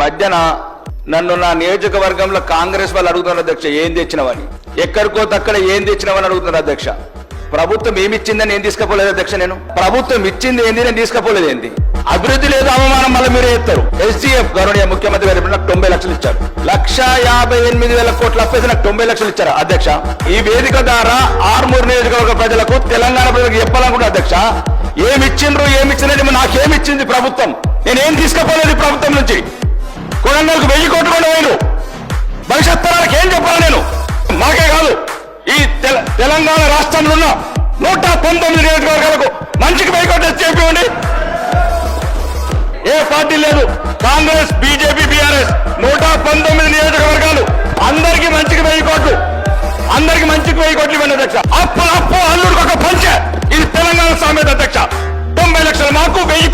మధ్యన నన్ను నా నియోజకవర్గంలో కాంగ్రెస్ వాళ్ళు అడుగుతున్నారు అధ్యక్ష ఏం తెచ్చినవని. ఎక్కడికో తక్కడ ఏం తెచ్చినవని అడుగుతున్నారు అధ్యక్ష. ప్రభుత్వం ఏమి ఇచ్చిందని ఏం తీసుకపోలేదు అధ్యక్ష నేను. ప్రభుత్వం ఇచ్చింది ఏంది నేను తీసుకపోలేదు ఏంది. అభివృద్ధి లేదు అవమానం మళ్ళీ మీరే ఎత్తారు. ఎస్డిఎఫ్ గౌరవనీయ ముఖ్యమంత్రి గారు నాకు తొంభై లక్షలు ఇచ్చారు. లక్ష యాభై ఎనిమిది వేల కోట్ల అప్పేసి నాకు తొంభై లక్షలు ఇచ్చారు అధ్యక్ష. ఈ వేదిక ద్వారా ఆర్మూర్ నియోజకవర్గ ప్రజలకు తెలంగాణ ప్రజలకు చెప్పాలనుకుంటా అధ్యక్ష. ఏమి ఇచ్చిండ్రు ఏమి ఇచ్చినట్టు ప్రభుత్వం. నేనేం తీసుకపోలేదు ప్రభుత్వం నుంచి. కొడంగల్కు వెయ్యి కోట్లు కూడా భవిష్యత్ తరాలకు ఏం చెప్పాలి నేను? మాకే కాదు. ఈ తెల- తెలంగాణ రాష్ట్రంలో ఉన్న నూట పంతొమ్మిది నియోజకవర్గాలకు మంచికి వెయ్యి కోట్లు చెప్పివ్వండి ఏ పార్టీ లేదు. కాంగ్రెస్ బీజేపీ బీఆర్ఎస్ నూట పంతొమ్మిది నియోజకవర్గాలు అందరికి మంచికి వెయ్యి కోట్లు. అందరికి మంచికి వెయ్యి కోట్లు ఇవ్వండి అధ్యక్ష. అప్పు అప్పు అల్లుడికి ఒక పంచే. ఇది తెలంగాణ సామెత అధ్యక్ష. తొంభై లక్షలు మాకు వెయ్యి